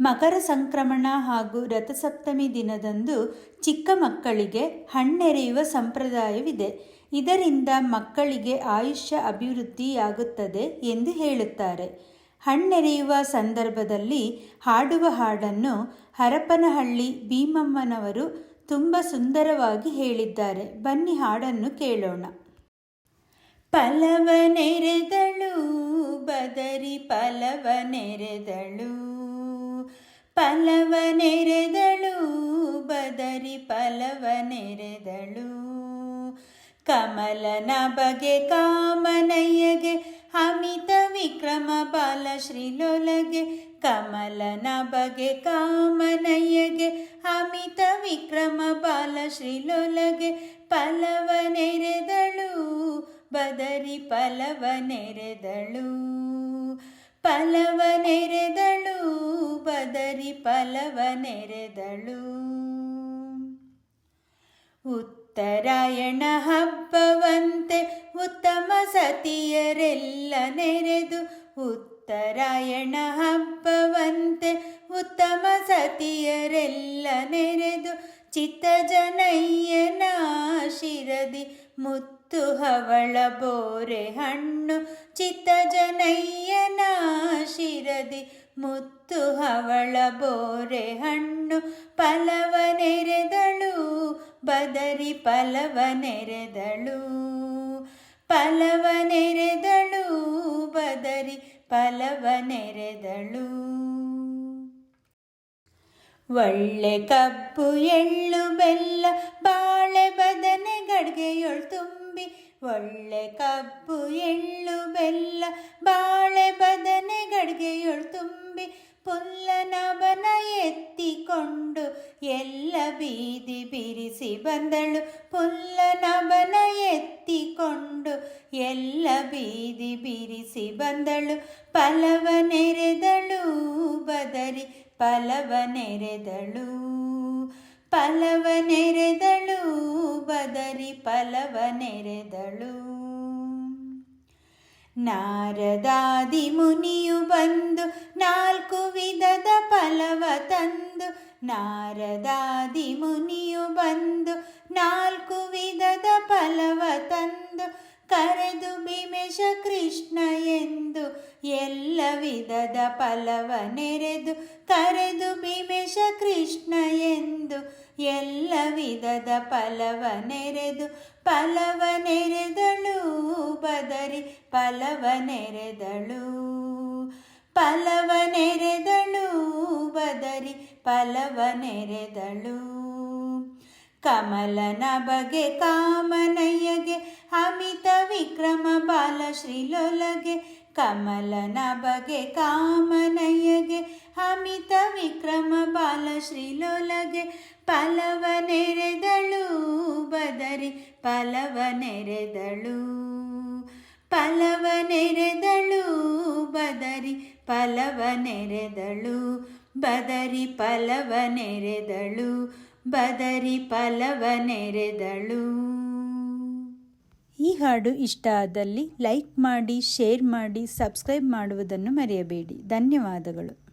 ಮಕರ ಸಂಕ್ರಮಣ ಹಾಗೂ ರಥಸಪ್ತಮಿ ದಿನದಂದು ಚಿಕ್ಕ ಮಕ್ಕಳಿಗೆ ಹಣ್ಣೆರೆಯುವ ಸಂಪ್ರದಾಯವಿದೆ. ಇದರಿಂದ ಮಕ್ಕಳಿಗೆ ಆಯುಷ್ಯ ಅಭಿವೃದ್ಧಿಯಾಗುತ್ತದೆ ಎಂದು ಹೇಳುತ್ತಾರೆ. ಹಣ್ಣೆರೆಯುವ ಸಂದರ್ಭದಲ್ಲಿ ಹಾಡುವ ಹಾಡನ್ನು ಹರಪನಹಳ್ಳಿ ಭೀಮಮ್ಮನವರು ತುಂಬ ಸುಂದರವಾಗಿ ಹೇಳಿದ್ದಾರೆ. ಬನ್ನಿ ಹಾಡನ್ನು ಕೇಳೋಣ. ಪಲವನೆರೆದಳು, ಬದರಿ ಪಲವನೆರೆದಳು ಪಲವನೆರೆದಳು, ಬದರಿ ಪಲವನೆರೆದಳು. ಕಮಲನ ಬಗೆ ಕಾಮನಯ್ಯಗೆ, ಅಮಿತ ವಿಕ್ರಮ ಬಾಲ ಶ್ರೀಲೊಲಗೆ ಕಮಲನ ಬಗೆ ಕಾಮನಯ್ಯಗೆ, ಅಮಿತ ವಿಕ್ರಮ ಬಾಲ ಶ್ರೀಲೊಲಗೆ ಪಲವನೆರೆದಳು, ಬದರಿ ಪಲವನೆರೆದಳು. ಪಲವನೆರೆದಳು ಬದರಿ ಪಲವನೆರೆದಳು. ಉತ್ತರಾಯಣ ಹಬ್ಬವಂತೆ ಉತ್ತಮ ಸತಿಯರೆಲ್ಲ ನೆರೆದು, ಉತ್ತರಾಯಣ ಹಬ್ಬವಂತೆ ಉತ್ತಮ ಸತಿಯರೆಲ್ಲ ನೆರೆದು ಚಿತ್ತಜನಯ್ಯನ ಶಿರದಿ ಮುತ್ತು ಹವಳ ಬೋರೆ ಹಣ್ಣು ಚಿತ್ತಜನಯ್ಯನ ಶಿರದಿ ಮುತ್ತು ಹವಳ ಬೋರೆ ಹಣ್ಣು ಪಲವನೆರೆದಳು, ಬದರಿ ಫಲವನೆರೆದಳು ಪಲವನೆರೆದಳು, ಬದರಿ ಫಲವನೆರೆದಳು ಒಳ್ಳೆ ಕಬ್ಬು, ಎಳ್ಳು, ಬೆಲ್ಲ, ಬಾಳೆ ಬದನೆ ಗಡ್ಗೆಯೊಳು ತುಂಬಿ. ಒಳ್ಳೆ ಕಬ್ಬು, ಎಳ್ಳು, ಬೆಲ್ಲ, ಬಾಳೆ ಬಿರಿಸಿ ಬಂದಳು. ಪುಲ್ಲನವನ ಎತ್ತಿಕೊಂಡು ಎಲ್ಲ ಬೀದಿ ಬಿರಿಸಿ ಬಂದಳು. ಫಲವನೆರೆದಳು ಬದರಿ ಫಲವನೆರೆದಳು ಫಲವನೆರೆದಳು ಬದರಿ ಫಲವನೆರೆದಳು ನಾರದಾದಿ ಮುನಿಯು ಬಂದು ನಾಲ್ಕು ವಿಧದ ಫಲವ ತಂದು. ನಾರದಾದಿ ಮುನಿಯು ಕರೆದು ಭೀಮೇಶ ಕೃಷ್ಣ ಎಂದು ಎಲ್ಲ ವಿಧದ ಫಲವ ನೆರೆದು ಕರೆದು ಭೀಮೇಶ ಕೃಷ್ಣ ಎಂದು ಎಲ್ಲ ವಿಧದ ಫಲವ ನೆರೆದು ಫಲವ ನೆರೆದಳು ಬದರಿ ಫಲವ ನೆರೆದಳು ಫಲವ ನೆರೆದಳು ಬದರಿ ಫಲವ ನೆರೆದಳು ಕಮಲನ ಬಗೆ ಕಾಮನಯ್ಯಗೆ, ಅಮಿತ ವಿಕ್ರಮ ಬಾಲ ಶ್ರೀಲೊಲಗೆ ಕಮಲನ ಬಗೆ ಕಾಮನಯ್ಯಗೆ, ಅಮಿತ ವಿಕ್ರಮ ಬಾಲ ಶ್ರೀಲೊಲಗೆ ಫಲವನೆರೆದಳು ಬದರಿ ಫಲವನೆರೆದಳು ಫಲವನೆರೆದಳು ಬದರಿ ಫಲವನೆರೆದಳು ಬದರಿ ಫಲವನೆರೆದಳು ಬದರಿ ಫಲವನೆರೆದಳು ಈ ಹಾಡು ಇಷ್ಟ ಆದಲ್ಲಿ ಲೈಕ್ ಮಾಡಿ ಶೇರ್ ಮಾಡಿ ಸಬ್ಸ್ಕ್ರೈಬ್ ಮಾಡುವುದನ್ನು ಮರೆಯಬೇಡಿ. ಧನ್ಯವಾದಗಳು.